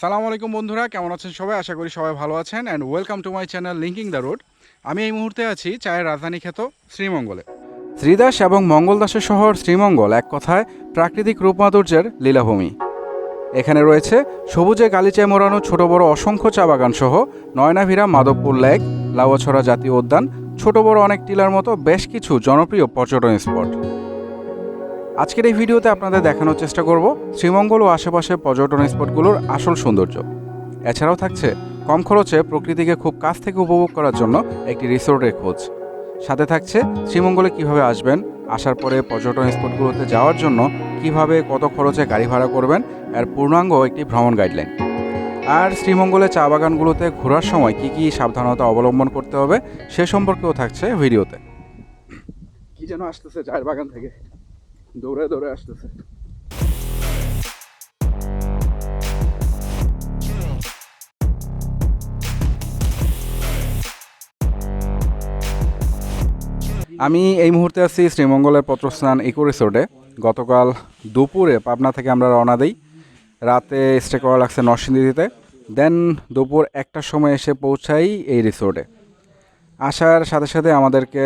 সালাম আলাইকুম বন্ধুরা, কেমন আছেন সবাই? আশা করি সবাই ভালো আছেন। And welcome to my channel linking the road আমি এই মুহূর্তে আছি চায়ের রাজধানী খ্যাত শ্রীমঙ্গলে। শ্রীদাস এবং মঙ্গলদাসের শহর শ্রীমঙ্গল, এক কথায় প্রাকৃতিক রূপমাধুর্যের লীলাভূমি। এখানে রয়েছে সবুজে গালিচায় মোড়ানো ছোট বড় অসংখ্য চা বাগান সহ নয়নাভিরা, মাধবপুর লেক লাউয়াছড়া জাতীয় উদ্যান, ছোট বড় অনেক টিলার মতো বেশ কিছু জনপ্রিয় পর্যটন স্পট। আজকের এই ভিডিওতে আপনাদের দেখানোর চেষ্টা করব শ্রীমঙ্গল ও আশেপাশের পর্যটন স্পটগুলোর আসল সৌন্দর্য। এছাড়াও থাকছে কম খরচে প্রকৃতিকে খুব কাছ থেকে উপভোগ করার জন্য একটি রিসোর্টের খোঁজ। সাথে থাকছে শ্রীমঙ্গলে কীভাবে আসবেন, আসার পরে পর্যটন স্পটগুলোতে যাওয়ার জন্য কীভাবে কত খরচে গাড়ি ভাড়া করবেন, এর পূর্ণাঙ্গ একটি ভ্রমণ গাইডলাইন। আর শ্রীমঙ্গলে চা বাগানগুলোতে ঘোরার সময় কি কি সাবধানতা অবলম্বন করতে হবে সে সম্পর্কেও থাকছে ভিডিওতে। কি যেন আসতেছে চায়ের বাগান থেকে। দৌড়ে দৌড়ে আসতেছে আমি এই মুহূর্তে আছি শ্রীমঙ্গলের পত্রস্নান ইকো রিসোর্টে। গতকাল দুপুরে পাবনা থেকে আমরা রওনা দিই। রাতে স্টে করা লাগছে নরসিংদীতে। দেন দুপুর একটার সময় এসে পৌঁছাই এই রিসোর্টে। আসার সাথে সাথে আমাদেরকে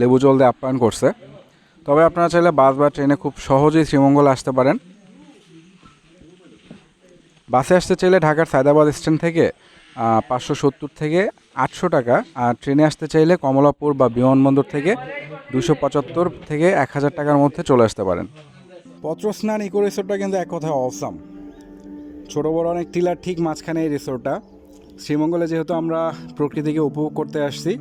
লেবু জল দিয়ে আপ্যায়ন করছে। তবে আপনারা চাইলে বাস বা ট্রেনে খুব সহজেই শ্রীমঙ্গল আসতে পারেন। বাসে আসতে চাইলে ঢাকার সায়দাবাদ স্ট্যান্ড থেকে পাঁচশো সত্তর থেকে আটশো টাকা, আর ট্রেনে আসতে চাইলে কমলাপুর বা বিমানবন্দর থেকে দুশো পঁচাত্তর থেকে এক হাজার টাকার মধ্যে চলে আসতে পারেন। পত্রস্নান ইকো রিসোর্টটা কিন্তু এক কথায় অসাম ছোটো বড় অনেক টিলার ঠিক মাঝখানে এই রিসোর্টটা। শ্রীমঙ্গলে যেহেতু আমরা প্রকৃতিকে উপভোগ করতে আসছি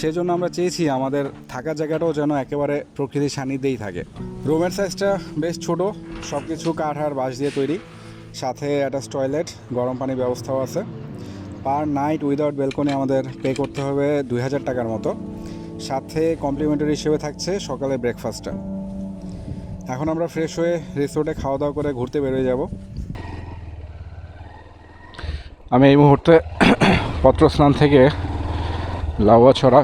সেজন্য আমরা চেয়েছি আমাদের থাকার জায়গাটাও যেন একেবারে প্রকৃতির সান্নিধ্যেই থাকে। রুমের সাইজটা বেশ ছোট সব কিছু কাঠ আর বাঁশ দিয়ে তৈরি। সাথে অ্যাটাচ টয়লেট গরম পানির ব্যবস্থাও আছে। পার নাইট উইদাউট বেলকনি আমাদের পে করতে হবে দুই হাজার টাকার মতো। সাথে কমপ্লিমেন্টারি হিসেবে থাকছে সকালে ব্রেকফাস্টটা এখন আমরা ফ্রেশ হয়ে রিসোর্টে খাওয়া দাওয়া করে ঘুরতে বেরোয় যাব। আমি এই মুহূর্তে পত্রস্নান থেকে লাউয়াছড়া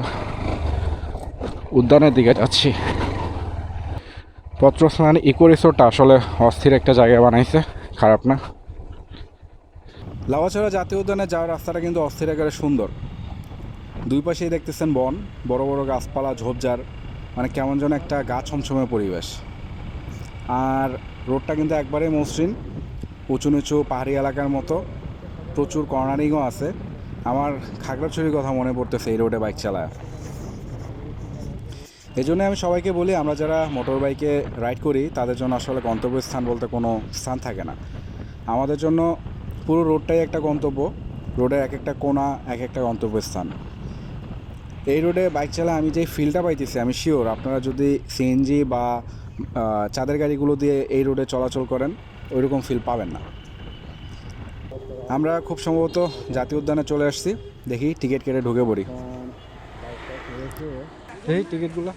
উদ্যানের দিকে যাচ্ছি। পত্রস্নান ইকো রিসোর্টটা আসলে অস্থির একটা জায়গা বানাইছে, খারাপ না। লাউয়াছড়া জাতীয় উদ্যানে যাওয়ার রাস্তাটা কিন্তু অস্থির আকারে সুন্দর। দুই পাশেই দেখতেছেন বন, বড় বড় গাছপালা, ঝোপঝাড় মানে কেমন যেন একটা গা ছমছমে পরিবেশ। আর রোডটা কিন্তু একবারে মসৃণ, উঁচু নিচু পাহাড়ি এলাকার মতো, প্রচুর কর্নারিংও আছে। আমার খাগড়াছড়ির কথা মনে পড়তেছে এই রোডে বাইক চালায়। এই জন্য আমি সবাইকে বলি, আমরা যারা মোটর বাইকে রাইড করি, তাদের জন্য আসলে গন্তব্যস্থান বলতে কোনো স্থান থাকে না। আমাদের জন্য পুরো রোডটাই একটা গন্তব্য রোডের এক একটা কোণা এক একটা গন্তব্যস্থান। এই রোডে বাইক চালায়, আমি যে ফিলটা পাইতেছি, আমি শিওর আপনারা যদি সিএনজি বা চাঁদের গাড়িগুলো দিয়ে এই রোডে চলাচল করেন, ওইরকম ফিল পাবেন না। আমরা খুব সম্ভবত জাতীয় উদ্যানে চলে আসছি। দেখি টিকিট কেটে ঢুকে পড়ি। এই টিকিটগুলো।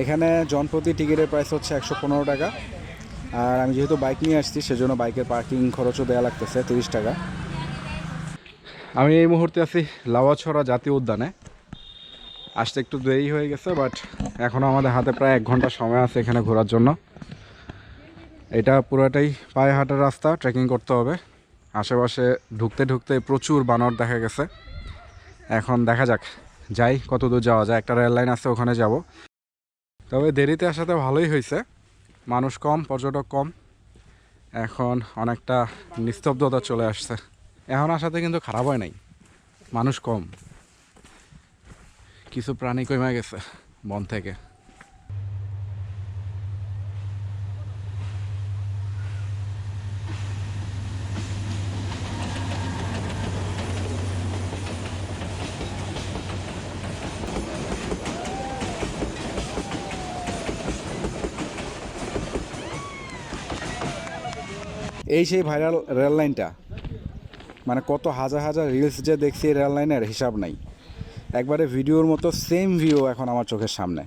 এখানে জনপ্রতি টিকিটের প্রাইস হচ্ছে একশো পনেরো টাকা। আর আমি যেহেতু বাইক নিয়ে আসছি, সেজন্য বাইকের পার্কিং খরচও দেওয়া লাগতেছে তিরিশ টাকা। আমি এই মুহূর্তে আছি লাওয়াছড়া জাতীয় উদ্যানে। আসতে একটু দেরি হয়ে গেছে বাট এখনও আমাদের হাতে প্রায় এক ঘণ্টা সময় আছে এখানে ঘোরার জন্য। এটা পুরোটাই পায়ে হাঁটার রাস্তা ট্রেকিং করতে হবে। আশেপাশে ঢুকতে ঢুকতে প্রচুর বানর দেখা গেছে। এখন দেখা যাক, যাই কত দূর যাওয়া যায়। একটা রেল লাইন আছে, ওখানে যাব। তবে দেরিতে আসাতে ভালোই হয়েছে। মানুষ কম, পর্যটক কম। এখন অনেকটা নিস্তব্ধতা চলে আসছে। এখন আসাতে কিন্তু খারাপ হয় নাই। মানুষ কম। কিছু প্রাণী কমে গেছে, বন থেকে। এই সেই ভাইরাল রেল লাইনটা মানে কত হাজার হাজার রিলস যে দেখছি রেল লাইনের হিসাব নাই। একবারে ভিডিওর মতো সেম ভিউ এখন আমার চোখের সামনে।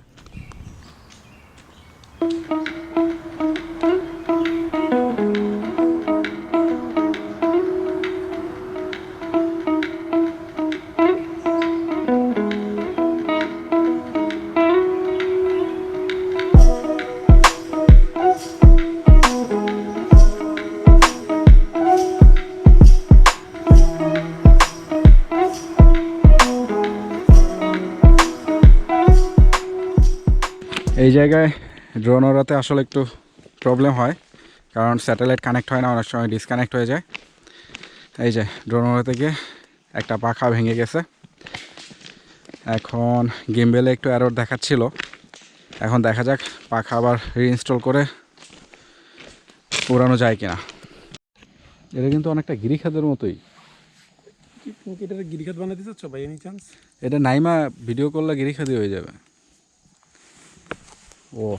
জায়গায় ড্রোন ওড়াতে আসলে একটু প্রবলেম হয় কারণ স্যাটেলাইট কানেক্ট হয় না অনেক সময় ডিসকানেক্ট হয়ে যায়। এই যে ড্রোন ওড়াতে গিয়ে একটা পাখা ভেঙে গেছে। এখন গিম্বেলে একটু অ্যারোর দেখাচ্ছিল। এখন দেখা যাক পাখা আবার রিইনস্টল করে উড়ানো যায় কিনা। এটা কিন্তু অনেকটা গিরিখাতের মতোই। এটা গিরিখাত বানাতে চাচ্ছ এনি চান্স এটা নাইমা ভিডিও করলে গিরিখাতি হয়ে যাবে। ও।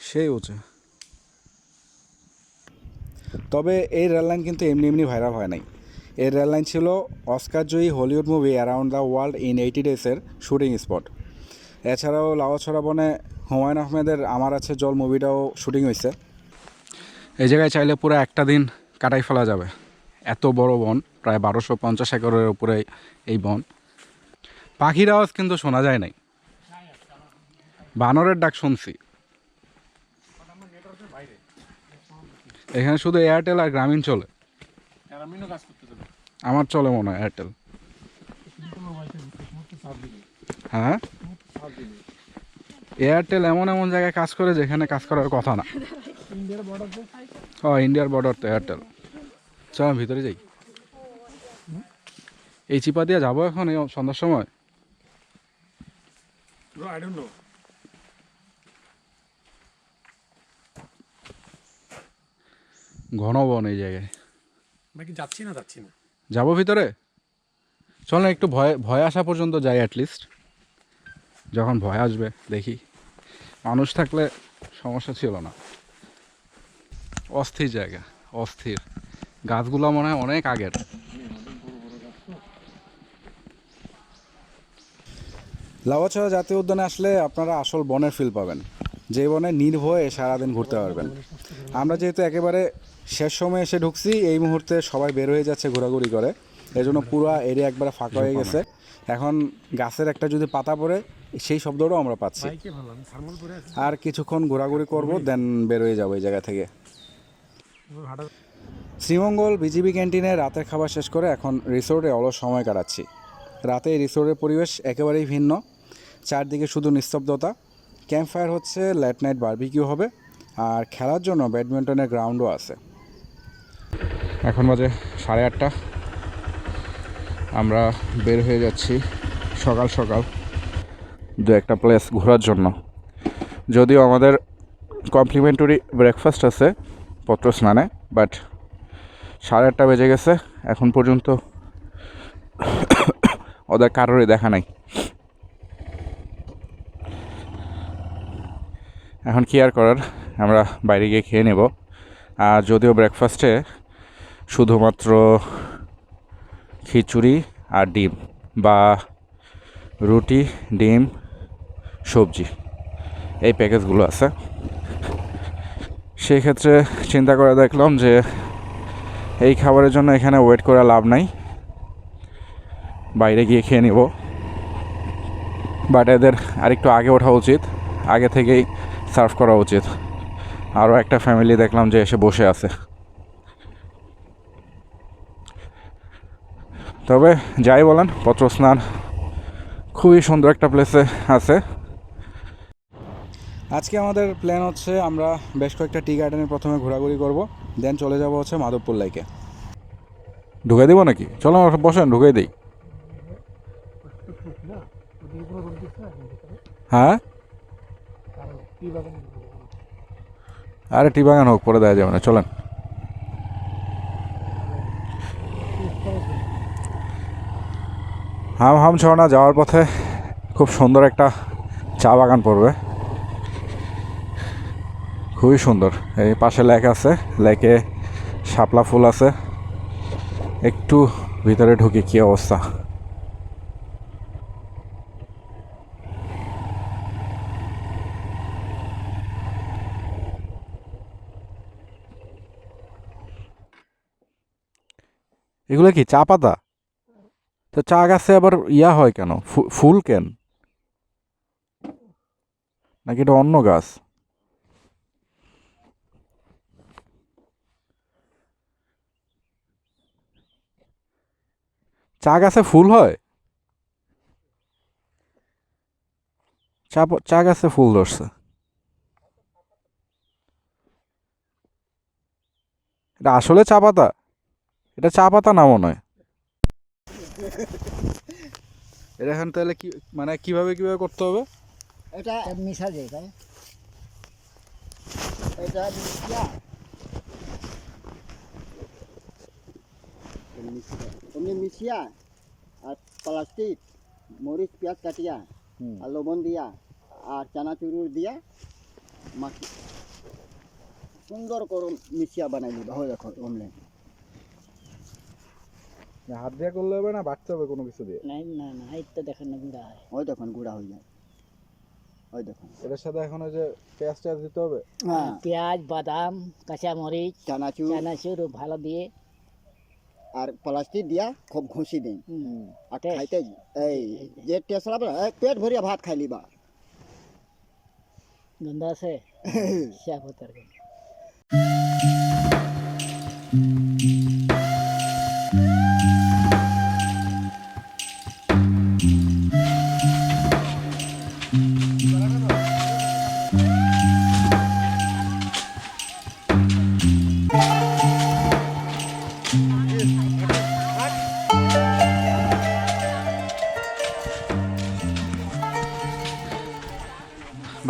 সেই উঁচু তবে এই রেললাইন কিন্তু এমনি এমনি ভাইরাল হয় নাই। এই রেললাইন ছিল Oscar Joyee Hollywood movie around the world in eighty ডেসের shooting spot এছাড়াও লাওয়াছড়া বনে হুমায়ুন আহমেদের আমার আছে জল মুভিটাও শুটিং হয়েছে এই জায়গায় চাইলে পুরো একটা দিন কাটাই ফেলা যাবে। এত বড় বন, প্রায় বারোশো পঞ্চাশ একরের উপরে এই বন। পাখির আওয়াজ কিন্তু শোনা যায় নাই। বানরের ডাক শুনছি। এখানে শুধু এয়ারটেল আর গ্রামীণ চলে। আমার চলে মনে হয় এয়ারটেল হ্যাঁ? এয়ারটেল এমন এমন জায়গায় কাজ করে যেখানে কাজ করার কথা না। ও ইন্ডিয়ার বর্ডার তো এয়ারটেল চল আমি ভিতরে যাই। এই চিপা দিয়ে যাব এখন এই সন্ধ্যার সময় ব্রো আই ডোন্ট নো ঘন বন এই জায়গায়। বাকি যাচ্ছি না যাচ্ছি না? যাব ভিতরে? চল না একটু ভয় ভয় আসা পর্যন্ত যাই অ্যাটলিস্ট যখন ভয় আসবে দেখি। মানুষ থাকলে সমস্যা ছিল না। অস্থির জায়গা অস্থির। গাছগুলো মনে হয় অনেক আগের। লাওয়াছড়া জাতীয় উদ্যানে আসলে আপনারা আসল বনের ফিল পাবেন। যে বনে নির্ভয়ে সারাদিন ঘুরতে পারবেন। আমরা যেহেতু একেবারে শেষ সময় এসে ঢুকছি এই মুহূর্তে সবাই বের হয়ে যাচ্ছে ঘোরাঘুরি করে। এই জন্য পুরো এরিয়া একবারে ফাঁকা হয়ে গেছে। এখন গাছের একটা যদি পাতা পড়ে সেই শব্দটাও আমরা পাচ্ছি। আর কিছুক্ষণ ঘোরাঘুরি করব দেন বের হয়ে যাব এই জায়গা থেকে। শ্রীমঙ্গল বিজিবি ক্যান্টিনে রাতের খাবার শেষ করে এখন রিসোর্টে অলস সময় কাটাচ্ছি। রাতে এই রিসোর্টের পরিবেশ একেবারেই ভিন্ন। চারদিকে শুধু নিস্তব্ধতা। ক্যাম্প ফায়ার হচ্ছে লেট নাইট বারবিকিউ হবে। আর খেলার জন্য ব্যাডমিন্টনের গ্রাউন্ডও আছে। এখন বাজে সাড়ে আটটা। আমরা বের হয়ে যাচ্ছি সকাল সকাল দু একটা প্লেস ঘোরার জন্য। যদিও আমাদের কমপ্লিমেন্টারি ব্রেকফাস্ট আছে পত্র স্নানে বাট সাড়ে আটটা বেজে গেছে, এখন পর্যন্ত ওদের কারোরই দেখা নাই। এখন কি আর করার? আমরা বাইরে গিয়ে খেয়ে নেব। আর যদিও ব্রেকফাস্টে শুধুমাত্র খিচুড়ি আর ডিম বা রুটি, ডিম, সবজি এই প্যাকেজগুলো আছে। সেই ক্ষেত্রে চিন্তা করে দেখলাম যে এই খাবারের জন্য এখানে ওয়েট করা লাভ নাই। বাইরে গিয়ে খেয়ে নিব। বাট এদের আরেকটু আগে ওঠা উচিত। আগে থেকেই সার্ভ করা উচিত। আরও একটা ফ্যামিলি দেখলাম যে এসে বসে আছে। তবে যাই বলেন, পত্র স্নান খুবই সুন্দর একটা প্লেসে আছে। আজকে আমাদের প্ল্যান হচ্ছে আমরা বেশ কয়েকটা টি গার্ডেনে প্রথমে ঘোরাঘুরি করব দেন চলে যাব হচ্ছে মাধবপুর লাইকে ঢুকে দিব নাকি? চলো বসেন ঢুকে দিই। হ্যাঁ? আরে টি বাগান হোক, পরে দেওয়া যাবে না, চলেন। হাম হাম ঝর্ণা যাওয়ার পথে খুব সুন্দর একটা চা বাগান পড়বে। খুবই সুন্দর। এই পাশে লেক আছে। লেকে শাপলা ফুল আছে। একটু ভিতরে ঢুকে কি অবস্থা? এগুলো কি চা পাতা? তো চা গাছে আবার ইয়া হয় কেন? ফুল কেন? নাকি এটা অন্য গাছ? চা গাছে ফুল হয়? চা চা গাছে ফুল ধরছে। এটা আসলে চা পাতা? এটা চা পাতা না মনে হয় এটা এখন তাহলে কি মানে কীভাবে কীভাবে করতে হবে? এটা মিশা যায় তাই? এটা মিশিয়া এমনি মিশিয়া আর প্লাস্টিক মরিচ পেঁয়াজ কাটিয়া আর লবণ দিয়া আর চানাচুর দিয়া মাখি। সুন্দর করে মিশিয়া বানাই দিবা হয়ে দেখো অমলেট হাত দিয়ে করলে হবে না বাড়তে হবে কোনো কিছু দিয়ে। না না না এই তো দেখেন না গুঁড়া হয়। ওই দেখুন গুঁড়া হয়ে যায়। ওই দেখুন। এটার সাথে এখন ওই যে পেঁয়াজ টেয়াজ দিতে হবে? হ্যাঁ। পেঁয়াজ বাদাম কাঁচা মরিচ চানাচুর চানাচুর ভালো দিয়ে। আর প্লাস্টিক দিয়া খুব ঘষি দিন। হুম, আর খাইতে এই যে টেস্ট লাগবে পেট ভরিয়া ভাত খাইলি বা। গন্ধ আছে? সাপ তরকারি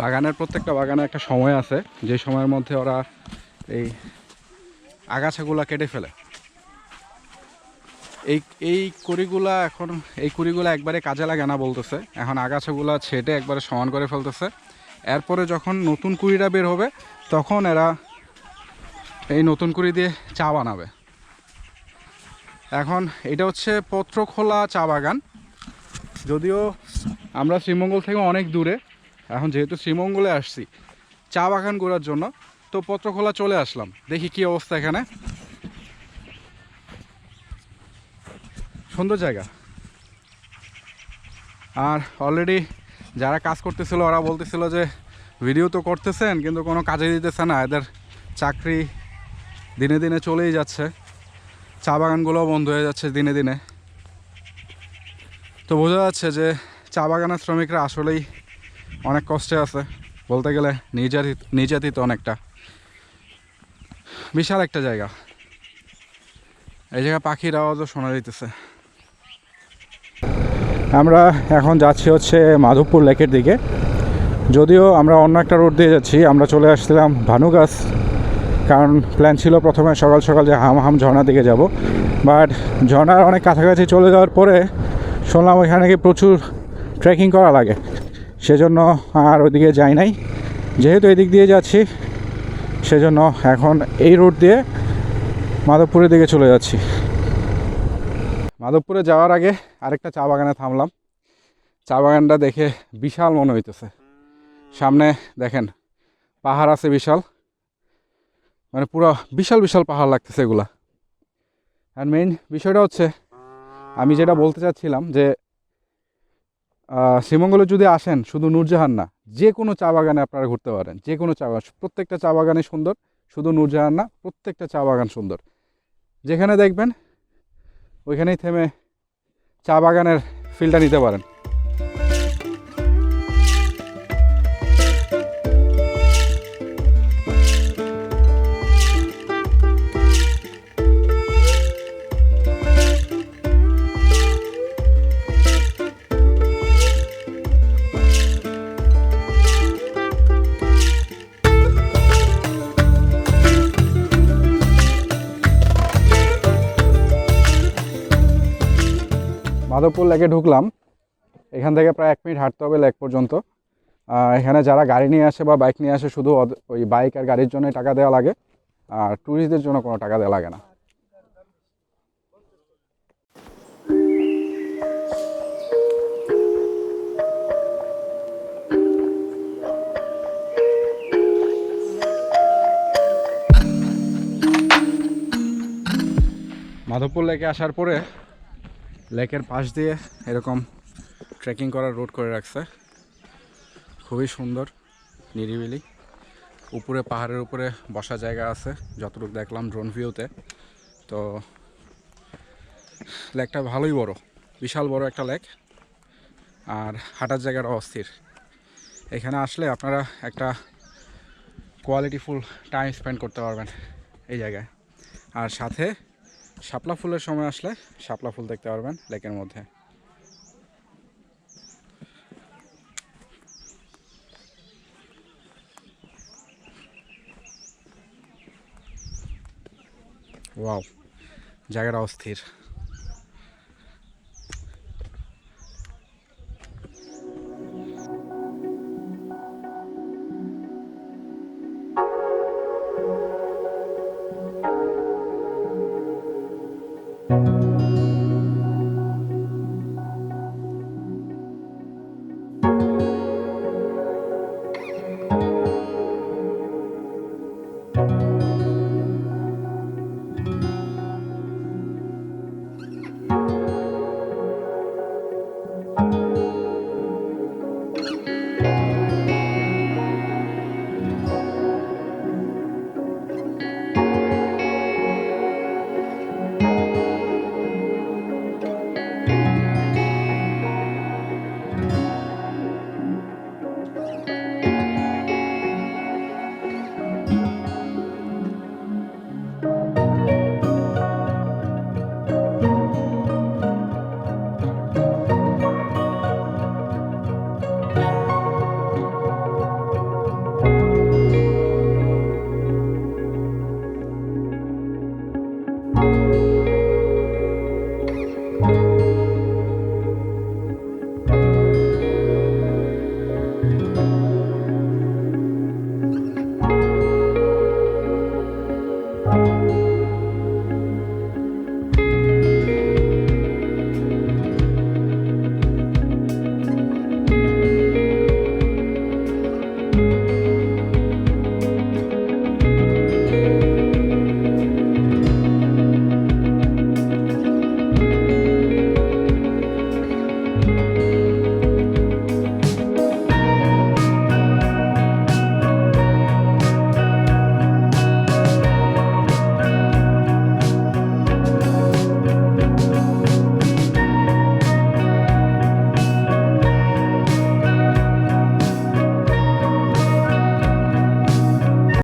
বাগানের প্রত্যেকটা বাগানে একটা সময় আছে, যে সময়ের মধ্যে ওরা এই আগাছাগুলা কেটে ফেলে। এই এই কুড়িগুলা এখন, এই কুড়িগুলা একবারে কাজে লাগে না বলতেছে। এখন আগাছাগুলা ছেটে একবারে সমান করে ফেলতেছে। এরপরে যখন নতুন কুড়িটা বের হবে, তখন এরা এই নতুন কুড়ি দিয়ে চা বানাবে। এখন এটা হচ্ছে পত্রখোলা চা বাগান। যদিও আমরা শ্রীমঙ্গল থেকে অনেক দূরে এখন যেহেতু শ্রীমঙ্গলে আসছি, চা বাগান করার জন্য, তো পত্রখোলা চলে আসলাম। দেখি কি অবস্থা এখানে। সুন্দর জায়গা। আর অলরেডি যারা কাজ করতেছিল, ওরা বলতেছিল যে ভিডিও তো করতেছেন, কিন্তু কোনো কাজে দিতেছে না। এদের চাকরি দিনে দিনে চলেই যাচ্ছে। চা বাগানগুলোও বন্ধ হয়ে যাচ্ছে দিনে দিনে। তো বোঝা যাচ্ছে যে, চা বাগানের শ্রমিকরা আসলেই অনেক কষ্টে আছে। বলতে গেলে নির্যাতিত নির্যাতিত অনেকটা। বিশাল একটা জায়গা। এই জায়গায় পাখির আওয়াজও শোনা দিতেছে আমরা এখন যাচ্ছি হচ্ছে মাধবপুর লেকের দিকে। যদিও আমরা অন্য একটা রোড দিয়ে যাচ্ছি, আমরা চলে আসছিলাম ভানুগাছ। কারণ প্ল্যান ছিল প্রথমে সকাল সকাল যে হাম হাম ঝর্ণার দিকে যাব। বাট ঝর্ণার অনেক কাছাকাছি চলে যাওয়ার পরে শুনলাম ওইখানে নাকি প্রচুর ট্রেকিং করা লাগে। সেজন্য আর ওইদিকে যাই নাই। যেহেতু এদিক দিয়ে যাচ্ছি, সেজন্য এখন এই রোড দিয়ে মাধবপুরের দিকে চলে যাচ্ছি। মাধবপুরে যাওয়ার আগে আরেকটা চা বাগানে থামলাম। চা বাগানটা দেখে বিশাল মনে হইতেছে। সামনে দেখেন, পাহাড় আছে বিশাল। মানে পুরো বিশাল বিশাল পাহাড় লাগতেছে এগুলা। আর মেইন বিষয়টা হচ্ছে, আমি যেটা বলতে চাচ্ছিলাম যে শ্রীমঙ্গলে যদি আসেন, শুধু নূরজাহান না, যে কোনো চা বাগানে আপনারা ঘুরতে পারেন, যে কোনো চা বাগান, প্রত্যেকটা চা বাগানে সুন্দর, শুধু নূরজাহান না, প্রত্যেকটা চা বাগান সুন্দর। যেখানে দেখবেন, ওইখানেই থেমে চা বাগানের ফিলটা নিতে পারেন। মাধবপুর লেকে ঢুকলাম, এখান থেকে প্রায় এক মিনিট হাঁটতে হবে লেক পর্যন্ত। এখানে যারা গাড়ি নিয়ে আসে বা বাইক নিয়ে আসে, শুধু ওই বাইক আর গাড়ির জন্যই টাকা দেওয়া লাগে, আর ট্যুরিস্টদের জন্য কোনো টাকা দেওয়া লাগে না। মাধবপুর লেকে আসার পরে লেকের পাশ দিয়ে এরকম ট্রেকিং করার রোড করে রাখছে। খুবই সুন্দর, নিরিবিলি। উপরে, পাহাড়ের উপরে বসা জায়গা আছে, যতটুকু দেখলাম ড্রোন ভিউতে তো। লেকটা ভালোই বড়, বিশাল বড় একটা লেক। আর হাঁটার জায়গাটা অস্থির। এখানে আসলে আপনারা একটা কোয়ালিটিফুল টাইম স্পেন্ড করতে পারবেন এই জায়গায়। আর সাথে শাপলা ফুলের সময় আসলে শাপলা ফুল দেখতে পারবেন লেকের মধ্যে। ওয়াও জায়গাটা অস্থির।